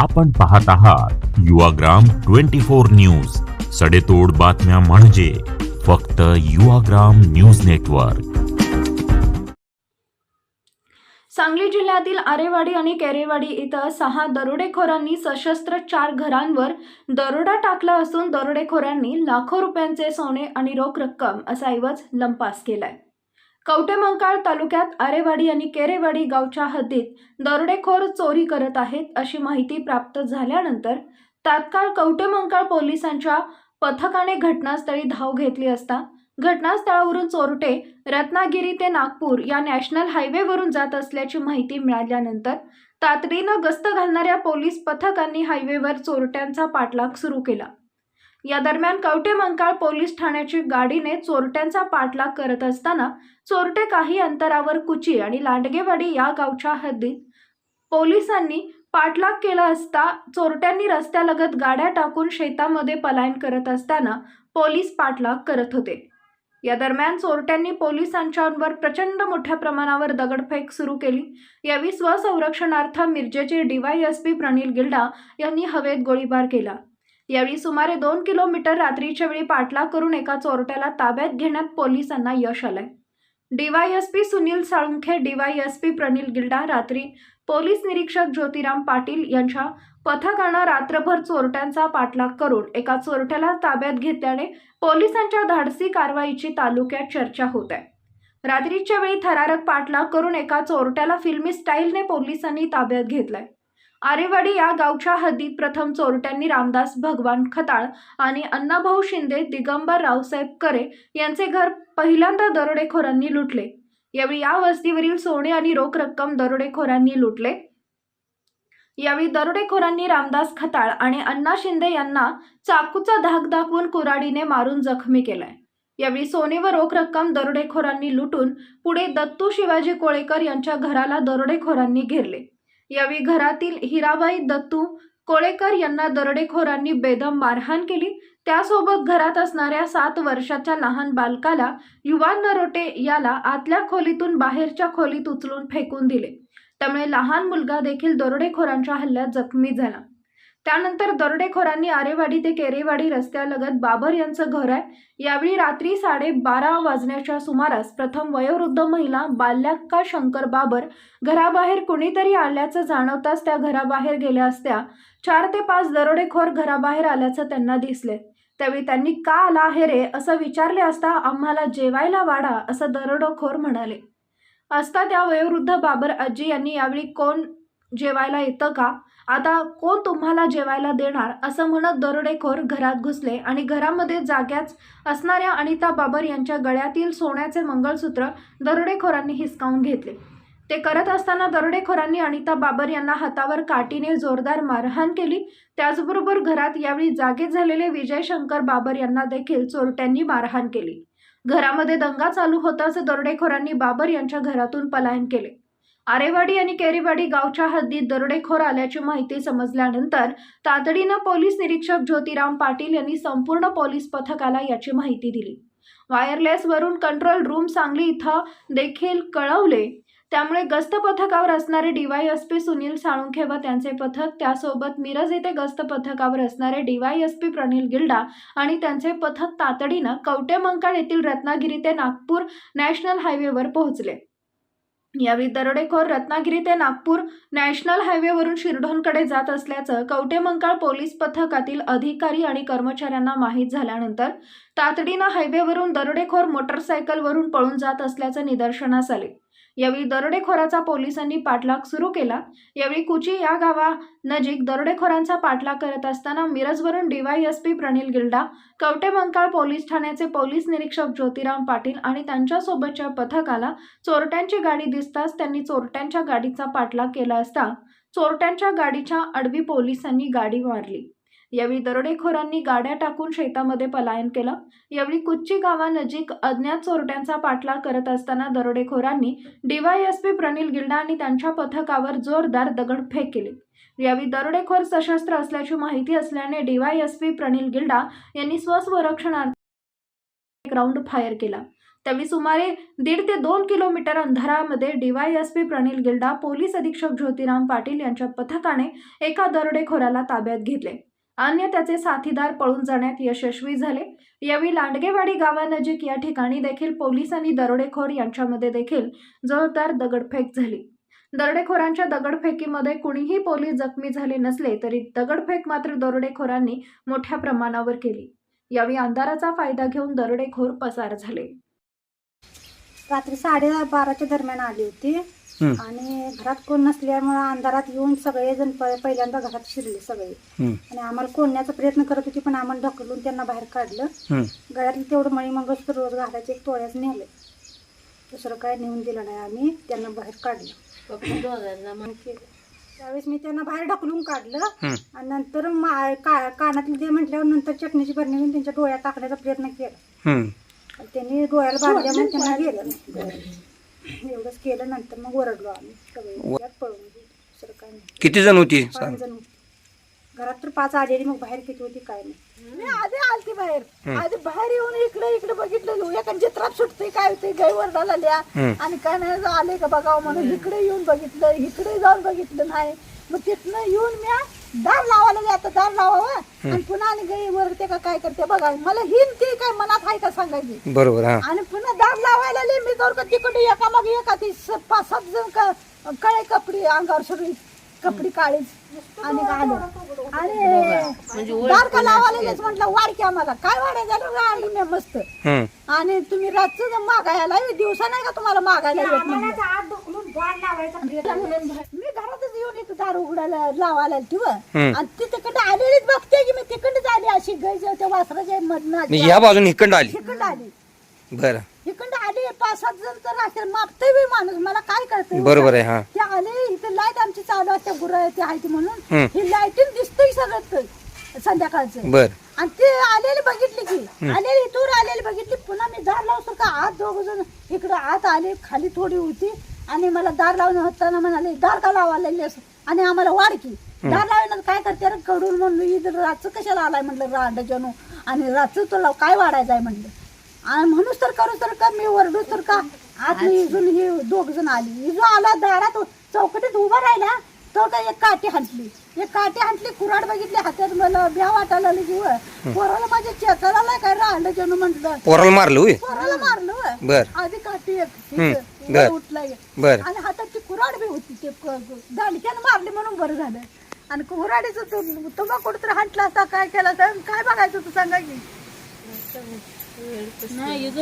आपण पाहत आहात युवाग्राम ट्वेंटी फोर न्यूज. सडेतोड बातम्या म्हणजे फक्त युवाग्राम न्यूज नेटवर्क. सांगली जिल्ह्यातील आरेवाडी आणि केरेवाडी इथं सहा दरोडेखोरांनी सशस्त्र चार घरांवर दरोडा टाकला असून दरोडेखोरांनी लाखो रुपयांचे सोने आणि रोख रक्कम असा ऐवज लंपास केलाय. कवटेमंकाळ तालुक्यात आरेवाडी आणि केरेवाडी गावच्या हद्दीत दरोडेखोर चोरी करत आहेत अशी माहिती प्राप्त झाल्यानंतर तात्काळ कवटेमंकाळ पोलिसांच्या पथकाने घटनास्थळी धाव घेतली असता घटनास्थळावरून चोरटे रत्नागिरी ते नागपूर या नॅशनल हायवेवरून जात असल्याची माहिती मिळाल्यानंतर तातडीनं गस्त घालणाऱ्या पोलीस पथकांनी हायवेवर चोरट्यांचा पाठलाग सुरू केला. या दरम्यान कवटे मंकाळ पोलीस ठाण्याची गाडीने चोरट्यांचा पाठलाग करत असताना चोरटे काही अंतरावर कुची आणि लांडगेवाडी या गावच्या हद्दीत पोलिसांनी पाठलाग केला असता चोरट्यांनी रस्त्यालगत गाड्या टाकून शेतामध्ये पलायन करत असताना पोलीस पाठलाग करत होते. या दरम्यान चोरट्यांनी पोलिसांच्यावर प्रचंड मोठ्या प्रमाणावर दगडफेक सुरू केली. यावेळी स्वसंरक्षणार्थ मिरजेचे डीवायएसपी प्रणील गिल्डा यांनी हवेत गोळीबार केला. यावेळी सुमारे दोन किलोमीटर रात्रीच्या वेळी पाठलाग करून एका चोरट्याला ताब्यात घेण्यात पोलिसांना यश आलंय. डीवायएसपी सुनील साळुंखे डीवायएसपी प्रणील गिल्डा रात्री पोलीस निरीक्षक ज्योतिराम पाटील यांच्या पथकानं रात्रभर चोरट्यांचा पाठलाग करून एका चोरट्याला ताब्यात घेतल्याने पोलिसांच्या धाडसी कारवाईची तालुक्यात चर्चा होत आहे. रात्रीच्या वेळी थरारक पाठलाग करून एका चोरट्याला फिल्मी स्टाईलने पोलिसांनी ताब्यात घेतलाय. आरेवाडी या गावच्या हद्दीत प्रथम चोरट्यांनी रामदास भगवान खताळ आणि अण्णाभाऊ शिंदे दिगंबर रावसाहेब करे यांचे घर पहिल्यांदा दरोडेखोरांनी लुटले. यावेळी या वस्तीवरील सोने आणि रोख रक्कम दरोडेखोरांनी लुटले. यावेळी दरोडेखोरांनी रामदास खताळ आणि अण्णा शिंदे यांना चाकूचा धाक दाखवून कुराडीने मारून जखमी केलाय. यावेळी सोने व रोख रक्कम दरोडेखोरांनी लुटून पुढे दत्तू शिवाजी कोळेकर यांच्या घराला दरोडेखोरांनी घेरले. यावेळी घरातील हिराबाई दत्तू कोळेकर यांना दरोडेखोरांनी बेदम मारहाण केली. त्यासोबत घरात असणाऱ्या सात वर्षाच्या लहान बालकाला युवान नरोटे याला आतल्या खोलीतून बाहेरच्या खोलीत उचलून फेकून दिले. त्यामुळे लहान मुलगा देखील दरोडेखोरांच्या हल्ल्यात जखमी झाला. त्यानंतर दरोडेखोरांनी आरेवाडी ते केरेवाडी रस्त्यालगत बाबर यांचं घर आहे. यावेळी रात्री साडेबारा वाजण्याच्या सुमारास प्रथम वयोवृद्ध महिला बाल्याक्का शंकर बाबर घराबाहेर कुणीतरी आल्याचं जाणवताच त्या घराबाहेर गेल्या असत्या. चार ते पाच दरोडेखोर घराबाहेर आल्याचं त्यांना दिसले. त्यावेळी त्यांनी का आला आहे रे? असं विचारले असता आम्हाला जेवायला वाढा असं दरोडेखोर म्हणाले. असता त्या वयोवृद्ध बाबर आजी यांनी यावेळी कोण जेवायला येतं का? आता कोण तुम्हाला जेवायला देणार असं म्हणत दरोडेखोर घरात घुसले आणि घरामध्ये जाग्याच असणाऱ्या अनिता बाबर यांच्या गळ्यातील सोन्याचे मंगळसूत्र दरोडेखोरांनी हिसकावून घेतले. ते करत असताना दरोडेखोरांनी अनिता बाबर यांना हातावर काठीने जोरदार मारहाण केली. त्याचबरोबर घरात यावेळी जागे झालेले विजय शंकर बाबर यांना देखील चोरट्यांनी मारहाण केली. घरामध्ये दंगा चालू होताच दरोडेखोरांनी बाबर यांच्या घरातून पलायन केले. आरेवाडी आणि केरीवाडी गावच्या हद्दीत दरोडेखोर आल्याची माहिती समजल्यानंतर तातडीनं पोलीस निरीक्षक ज्योतिराम पाटील यांनी संपूर्ण पोलीस पथकाला याची माहिती दिली. वायरलेसवरून कंट्रोल रूम सांगली इथं देखील कळवले. त्यामुळे गस्त पथकावर असणारे डीवायएसपी सुनील साळुंखे व त्यांचे पथक त्यासोबत मिरज येथे गस्त पथकावर असणारे डीवायएसपी प्रणील गिल्डा आणि त्यांचे पथक तातडीनं कवटेमंकाळ येथील रत्नागिरी ते नागपूर नॅशनल हायवेवर पोहोचले. यावेळी दरोडेखोर रत्नागिरी ते नागपूर नॅशनल हायवेवरून शिरढोणकडे जात असल्याचं कवटेमंकाळ पोलीस पथकातील अधिकारी आणि कर्मचाऱ्यांना माहीत झाल्यानंतर तातडीनं हायवेवरून दरोडेखोर मोटरसायकलवरून पळून जात असल्याचं निदर्शनास आले. यावेळी दरोडेखोराचा पोलिसांनी पाठलाग सुरू केला. यावेळी कुची या गावा नजीक दरोडेखोरांचा पाठलाग करत असताना मिरजवरून डीवायएसपी प्रणील गिल्डा कवटेमंकाळ पोलीस ठाण्याचे पोलीस निरीक्षक ज्योतिराम पाटील आणि त्यांच्यासोबतच्या पथकाला चोरट्यांची गाडी दिसताच त्यांनी चोरट्यांच्या गाडीचा पाठलाग केला असता चोरट्यांच्या गाडीच्या आडवी पोलिसांनी गाडी मारली. यावेळी दरोडेखोरांनी गाड्या टाकून शेतामध्ये पलायन केलं. यावेळी कुच्ची गावानजीक अज्ञात चोरट्यांचा पाठलाग करत असताना दरोडेखोरांनी डीवायएसपी प्रनिल गिल्डा आणि त्यांच्या पथकावर जोरदार दगडफेक केली. यावेळी दरोडेखोर सशस्त्र असल्याची माहिती असल्याने डीवायएसपी प्रनिल गिल्डा यांनी स्वस्वरक्षणार्थ एक राऊंड फायर केला. त्यावेळी सुमारे दीड ते दोन किलोमीटर अंधारामध्ये डीवायएसपी प्रणिल गिल्डा पोलीस अधीक्षक ज्योतिराम पाटील यांच्या पथकाने एका दरोडेखोराला ताब्यात घेतले. अन्य त्याचे साथीदार पळून जाण्यात यशस्वी झाले. यावेळी लांडगेवाडी गावानजीक या ठिकाणी देखील पोलीस आणि दरोडेखोर यांच्यामध्ये देखील जोरदार दगडफेक झाली. दरोडेखोरांच्या दगडफेकीमध्ये कुणीही पोलीस जखमी झाले नसले तरी दगडफेक मात्र दरोडेखोरांनी मोठ्या प्रमाणावर केली. यावेळी अंधाराचा फायदा घेऊन दरोडेखोर पसार झाले. रात्री साडे बाराच्या दरम्यान आली होती. आणि घरात कोण नसल्यामुळे अंधारात येऊन सगळेजण प- पहिल्यांदा घरात शिरले सगळे हं, आणि आम्हाला कोणण्याचा प्रयत्न करत होती पण आम्हाला ढकलून त्यांना बाहेर काढलं हं. गळ्यातलं तेवढं मणी मंगळसूत्र रोज घालायचे एक तोळ्याच नेले दुसरं काय नेऊन दिलं नाही आम्ही त्यांना बाहेर काढलं मग केलं. त्यावेळेस मी त्यांना बाहेर ढकलून काढलं हं. आणि नंतर मा- का कानातले दे म्हटल्यावर नंतर चटणीची भरणी घेऊन त्यांच्या डोळ्यात टाकण्याचा प्रयत्न केला हं. त्यांनी डोळ्याला बांधल्यामुळे त्यांना गेलं नाही. एवढंच केलं नंतर मग ओरडलो आम्ही. सगळे त्यात पळून गेलो. दुसरं काय नाही. किती जण होती पाच जण होते. घरात तर पाच आलेली मग बाहेर किती होती काय नाही. मी आधी आलती बाहेर. आधी बाहेर येऊन इकडे इकडे बघितलं. एका चित्रात सुटते काय होते गाय वरडाला लिया हं. आणि काय नाही आले का बघावं म्हणून. इकडे येऊन बघितलं इकडे जाऊन बघितलं नाही. मग तिथनं येऊन मी दार लावायला जातं दार लावावं. आणि पुन्हा आणि गाई वरते का काय करते बघा. मला हिन ती काय मनात आहे का सांगायची? बरोबर हा. आणि पुन्हा दार लावायला आले मी जाऊ का तिकडे एका मग एका ती स- पाच सात जण का काळे कपडे अंगावर सगळी कपडे काळीच आणि आलो. आणि दार का लावायलाच म्हटलं वाढ की आम्हाला. काय वाढायचं? झालं वाढली मी मस्त. हं. आणि तुम्ही रातचं मागायला दिवसा नाही का तुम्हाला मागायला येत म्हणलं. हात ढकलून दार लावायचा प्रयत्न मी घरातच येऊन इथं दार उघडायला लावायला हम्म. आणि ती तिकडे आलेलीच बघते की मी तिकडे आली. अशी गायच्या त्या वासराच्या मी मधनं ह्या बाजून इकडं आली. तिकडे आली. बर. इकडे आले. पाच सात जण तर राहते मागते बी माणूस. मला काय करते बरोबर आहे हा. ते आले. इथे लाइट आमची चालू असते. गुरं ते आहे ती म्हणून. हम्म. ही लाईटीन दिसतंय सगळं संध्याकाळचं. बर. आणि ते आलेले बघितले की. आलेली इथून आलेली बघितली. पुन्हा मी दार लावतो का? आत दोघ जण इकडे आत आले. खाली थोडी होती. आणि मला दार लावून होताना म्हणाले दार का लावायला आणि आम्हाला वाढ की दार लावण्यात काय करते? रे कडून म्हणलं इथं रातचं कशाला आलाय म्हणलं रांडाच्यानो आणि रातचं तुला काय वाढायचं आहे म्हणलं? आणि म्हणूच तर करू तर का मी ओरडू तर का? आत इजून ही दोघ जण आली. इजून आला दारात चौकटीत उभा राहिला तो काय एक काठी हांटली एक काठी हांटली कुराड बघितली हातात मला ब्या वाटायला लागली जीव पोराला माझ्या चेताला नाही काय राहिलं जणू म्हटलं पोराला मारलं पोराला मारलं. आधी काठी एक बर. बर. आणि हातात ती कुराड बी होती ते दांडक्यानं मारली म्हणून बरं झालं. आणि कुराडीचं तो तुम्हा कुठं हांटला असता काय केला असता? काय बघायचं तू सांगा की?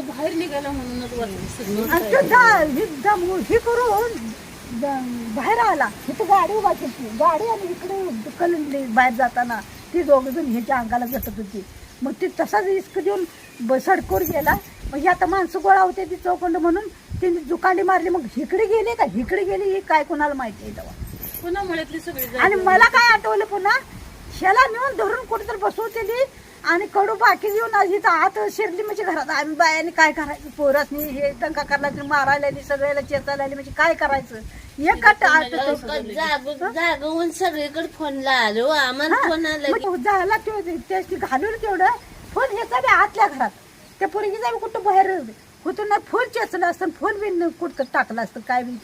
बाहेर निघाला म्हणूनच वाटलं आणि तो हे दम- हे करून द- बाहेर आला. इथं गाडी उभा केली. गाडी आणि इकडे कलंडली बाहेर जाताना ती दोघ जण ह्याच्या अंगाला झटत होती. मग ती तसाच इस्क देऊन ब- सडकोर गेला. मग ही आता माणसं गोळा होते ती चौकंड म्हणून. तिने दुकांडी मारली मग इकडे गेली का? इकडे गेली हे काय कोणाला माहिती आहे तेव्हा? पुन्हा मळ्यातली सगळी आणि मला काय आठवलं पुन्हा? शेला नेऊन धरून कुठेतरी बसवतेली आणि कडू बाकी येऊन आज इथं आत शिरली म्हणजे घरात आम्ही बायाने काय करायचं? पोरासनी हे दंका करायला मारायला आली सगळ्याला चेतायला आली म्हणजे काय करायचं? एक गट आत जाग जागवून सगळीकडे फोन लावलो. आम्हाला फोन आला की मग झाला तो त्याची घालून तेवढं. फोन ह्याचा बी आतल्या घरात. त्या पोरगीचा बी कुठं बाहेर कुठून नाही फोन चेचलं असतं फुल बी कुठं टाकलं असतं काय बी